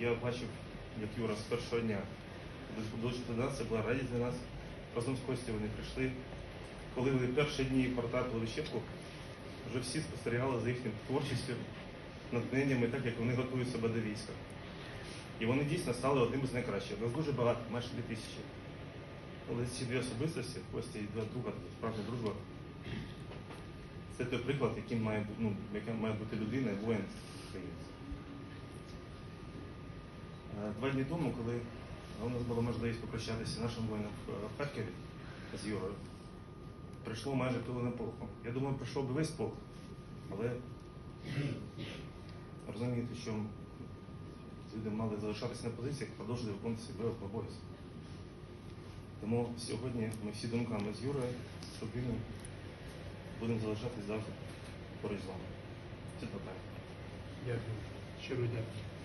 Я бачив, як Юра з першого дня долучив до нас, це була радість для нас. Разом з Костю вони прийшли. Коли вони перші дні потрапили в щепку, вже всі спостерігали за їхнім творчістю, натхненнями, так як вони готують себе до війська. І вони дійсно стали одним з найкращих. Нас дуже багато, майже дві тисячі. Але ці дві особистості, Костя і два друга, справжня дружба. Це той приклад, яким має, ну, яким має бути людина і воїн Е, Два дні тому, коли у нас була можливість попрощатися нашим воїнам в е, Харкові з Юрою, прийшло майже пилине полку. Я думаю, прийшов би весь полк, але розумієте, що люди мали залишатися на позиціях, продовжувати виконувати себе обов'язки. Тому сьогодні ми всі думками з Юрою, з Рубіною будемо залишатись завжди поруч з вами. Це питання. Дякую. Щиро дякую.